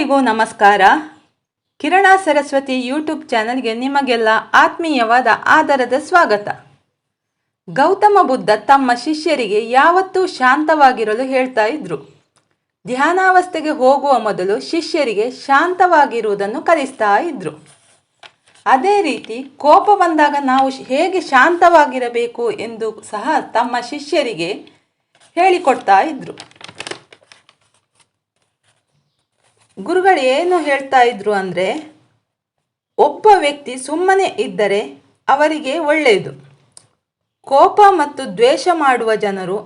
ಎಲ್ಲರಿಗೂ ನಮಸ್ಕಾರ. ಕಿರಣ ಸರಸ್ವತಿ ಯೂಟ್ಯೂಬ್ ಚಾನಲ್ಗೆ ನಿಮಗೆಲ್ಲ ಆತ್ಮೀಯವಾದ ಆದರದ ಸ್ವಾಗತ. ಗೌತಮ ಬುದ್ಧ ತಮ್ಮ ಶಿಷ್ಯರಿಗೆ ಯಾವತ್ತೂ ಶಾಂತವಾಗಿರಲು ಹೇಳ್ತಾ ಇದ್ರು. ಧ್ಯಾನಾವಸ್ಥೆಗೆ ಹೋಗುವ ಮೊದಲು ಶಿಷ್ಯರಿಗೆ ಶಾಂತವಾಗಿರುವುದನ್ನು ಕಲಿಸ್ತಾ ಇದ್ರು. ಅದೇ ರೀತಿ ಕೋಪ ಬಂದಾಗ ನಾವು ಹೇಗೆ ಶಾಂತವಾಗಿರಬೇಕು ಎಂದು ಸಹ ತಮ್ಮ ಶಿಷ್ಯರಿಗೆ ಹೇಳಿಕೊಡ್ತಾ ಇದ್ರು. ಗುರುಗಳು ಏನು ಹೇಳ್ತಾ ಇದ್ರು ಅಂದರೆ, ಒಬ್ಬ ವ್ಯಕ್ತಿ ಸುಮ್ಮನೆ ಇದ್ದರೆ ಅವರಿಗೆ ಒಳ್ಳೆಯದು ಕೋಪ ಮತ್ತು ದ್ವೇಷ ಮಾಡುವ ಜನರು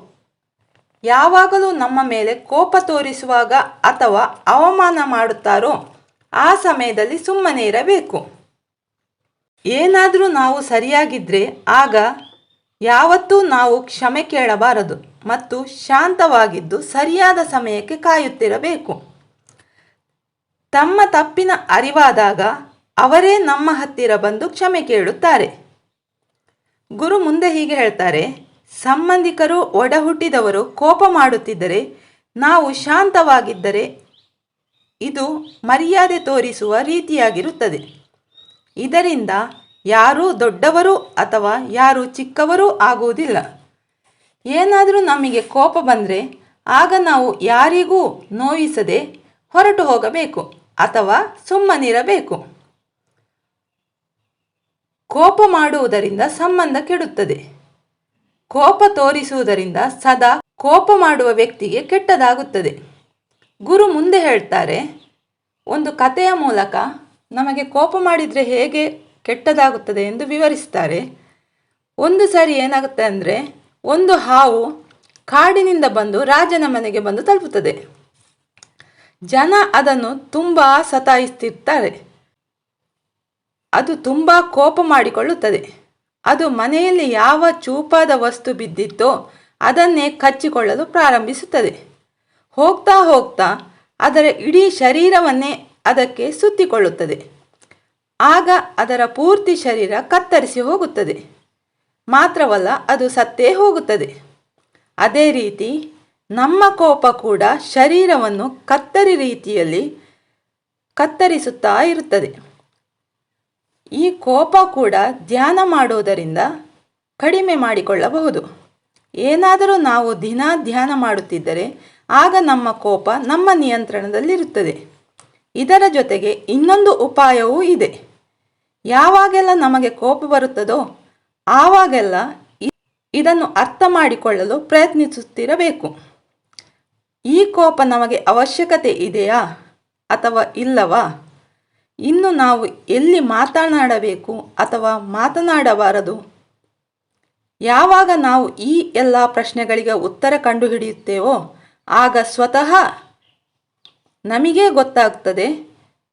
ಯಾವಾಗಲೂ ನಮ್ಮ ಮೇಲೆ ಕೋಪ ತೋರಿಸುವಾಗ ಅಥವಾ ಅವಮಾನ ಮಾಡುತ್ತಾರೋ, ಆ ಸಮಯದಲ್ಲಿ ಸುಮ್ಮನೆ ಇರಬೇಕು. ಏನಾದರೂ ನಾವು ಸರಿಯಾಗಿದ್ದರೆ ಆಗ ಯಾವತ್ತೂ ನಾವು ಕ್ಷಮೆ ಕೇಳಬಾರದು ಮತ್ತು ಶಾಂತವಾಗಿದ್ದು ಸರಿಯಾದ ಸಮಯಕ್ಕೆ ಕಾಯುತ್ತಿರಬೇಕು. ತಮ್ಮ ತಪ್ಪಿನ ಅರಿವಾದಾಗ ಅವರೇ ನಮ್ಮ ಹತ್ತಿರ ಬಂದು ಕ್ಷಮೆ ಕೇಳುತ್ತಾರೆ. ಗುರು ಮುಂದೆ ಹೀಗೆ ಹೇಳ್ತಾರೆ, ಸಂಬಂಧಿಕರು ಒಡಹುಟ್ಟಿದವರು ಕೋಪ ಮಾಡುತ್ತಿದ್ದರೆ, ನಾವು ಶಾಂತವಾಗಿದ್ದರೆ ಇದು ಮರ್ಯಾದೆ ತೋರಿಸುವ ರೀತಿಯಾಗಿರುತ್ತದೆ. ಇದರಿಂದ ಯಾರೂ ದೊಡ್ಡವರು ಅಥವಾ ಯಾರೂ ಚಿಕ್ಕವರೂ ಆಗುವುದಿಲ್ಲ. ಏನಾದರೂ ನಮಗೆ ಕೋಪ ಬಂದರೆ, ಆಗ ನಾವು ಯಾರಿಗೂ ನೋಯಿಸದೆ ಹೊರಟು ಹೋಗಬೇಕು. ಅಥವಾ ಸುಮ್ಮನಿರಬೇಕು. ಕೋಪ ಮಾಡುವುದರಿಂದ ಸಂಬಂಧ ಕೆಡುತ್ತದೆ. ಕೋಪ ತೋರಿಸುವುದರಿಂದ ಸದಾ ಕೋಪ ಮಾಡುವ ವ್ಯಕ್ತಿಗೆ ಕೆಟ್ಟದಾಗುತ್ತದೆ. ಗುರು ಮುಂದೆ ಹೇಳ್ತಾರೆ, ಒಂದು ಕಥೆಯ ಮೂಲಕ ನಮಗೆ ಕೋಪ ಮಾಡಿದರೆ ಹೇಗೆ ಕೆಟ್ಟದಾಗುತ್ತದೆ ಎಂದು ವಿವರಿಸ್ತಾರೆ. ಒಂದು ಸಾರಿ ಏನಾಗುತ್ತೆ ಅಂದರೆ, ಒಂದು ಹಾವು ಕಾಡಿನಿಂದ ಬಂದು ರಾಜನ ಮನೆಗೆ ಬಂದು ತಲುಪುತ್ತದೆ. ಜನ ಅದನ್ನು ತುಂಬ ಸತಾಯಿಸ್ತಿರ್ತಾರೆ ಅದು ತುಂಬ ಕೋಪ ಮಾಡಿಕೊಳ್ಳುತ್ತದೆ. ಅದು ಮನೆಯಲ್ಲಿ ಯಾವ ಚೂಪಾದ ವಸ್ತು ಬಿದ್ದಿತ್ತೋ ಅದನ್ನೇ ಕಚ್ಚಿಕೊಳ್ಳಲು ಪ್ರಾರಂಭಿಸುತ್ತದೆ. ಹೋಗ್ತಾ ಹೋಗ್ತಾ ಅದರ ಇಡೀ ಶರೀರವನ್ನೇ ಅದಕ್ಕೆ ಸುತ್ತಿಕೊಳ್ಳುತ್ತದೆ. ಆಗ ಅದರ ಪೂರ್ತಿ ಶರೀರ ಕತ್ತರಿಸಿ ಹೋಗುತ್ತದೆ. ಮಾತ್ರವಲ್ಲ ಅದು ಸತ್ತೇ ಹೋಗುತ್ತದೆ. ಅದೇ ರೀತಿ ನಮ್ಮ ಕೋಪ ಕೂಡ ಶರೀರವನ್ನು ಕತ್ತರಿ ರೀತಿಯಲ್ಲಿ ಕತ್ತರಿಸುತ್ತಾ ಇರುತ್ತದೆ. ಈ ಕೋಪ ಕೂಡ ಧ್ಯಾನ ಮಾಡುವುದರಿಂದ ಕಡಿಮೆ ಮಾಡಿಕೊಳ್ಳಬಹುದು. ಏನಾದರೂ ನಾವು ದಿನ ಧ್ಯಾನ ಮಾಡುತ್ತಿದ್ದರೆ ಆಗ ನಮ್ಮ ಕೋಪ ನಮ್ಮ ನಿಯಂತ್ರಣದಲ್ಲಿರುತ್ತದೆ. ಇದರ ಜೊತೆಗೆ ಇನ್ನೊಂದು ಉಪಾಯವೂ ಇದೆ. ಯಾವಾಗೆಲ್ಲ ನಮಗೆ ಕೋಪ ಬರುತ್ತದೋ ಆವಾಗೆಲ್ಲ ಇದನ್ನು ಅರ್ಥ ಮಾಡಿಕೊಳ್ಳಲು ಪ್ರಯತ್ನಿಸುತ್ತಿರಬೇಕು. ಈ ಕೋಪ ನಮಗೆ ಅವಶ್ಯಕತೆ ಇದೆಯಾ ಅಥವಾ ಇಲ್ಲವಾ? ಇನ್ನು ನಾವು ಎಲ್ಲಿ ಮಾತನಾಡಬೇಕು ಅಥವಾ ಮಾತನಾಡಬಾರದು? ಯಾವಾಗ ನಾವು ಈ ಎಲ್ಲ ಪ್ರಶ್ನೆಗಳಿಗೆ ಉತ್ತರ ಕಂಡುಹಿಡಿಯುತ್ತೇವೋ, ಆಗ ಸ್ವತಃ ನಮಗೇ ಗೊತ್ತಾಗ್ತದೆ,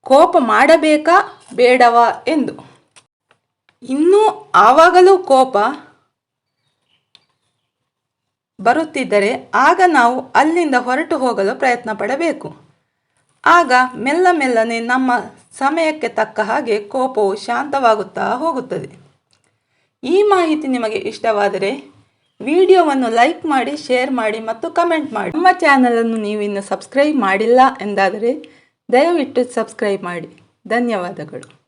ಕೋಪ ಮಾಡಬೇಕಾ ಬೇಡವಾ ಎಂದು. ಇನ್ನೂ ಆವಾಗಲೂ ಕೋಪ ಬರುತ್ತಿದ್ದರೆ ಆಗ ನಾವು ಅಲ್ಲಿಂದ ಹೊರಟು ಹೋಗಲು ಪ್ರಯತ್ನ ಪಡಬೇಕು. ಆಗ ಮೆಲ್ಲ ಮೆಲ್ಲನೆ ನಮ್ಮ ಸಮಯಕ್ಕೆ ತಕ್ಕ ಹಾಗೆ ಕೋಪವು ಶಾಂತವಾಗುತ್ತಾ ಹೋಗುತ್ತದೆ. ಈ ಮಾಹಿತಿ ನಿಮಗೆ ಇಷ್ಟವಾದರೆ ವಿಡಿಯೋವನ್ನು ಲೈಕ್ ಮಾಡಿ, ಶೇರ್ ಮಾಡಿ ಮತ್ತು ಕಮೆಂಟ್ ಮಾಡಿ. ನಮ್ಮ ಚಾನಲನ್ನು ನೀವು ಇನ್ನು ಸಬ್ಸ್ಕ್ರೈಬ್ ಮಾಡಿಲ್ಲ ಎಂದಾದರೆ ದಯವಿಟ್ಟು ಸಬ್ಸ್ಕ್ರೈಬ್ ಮಾಡಿ. ಧನ್ಯವಾದಗಳು.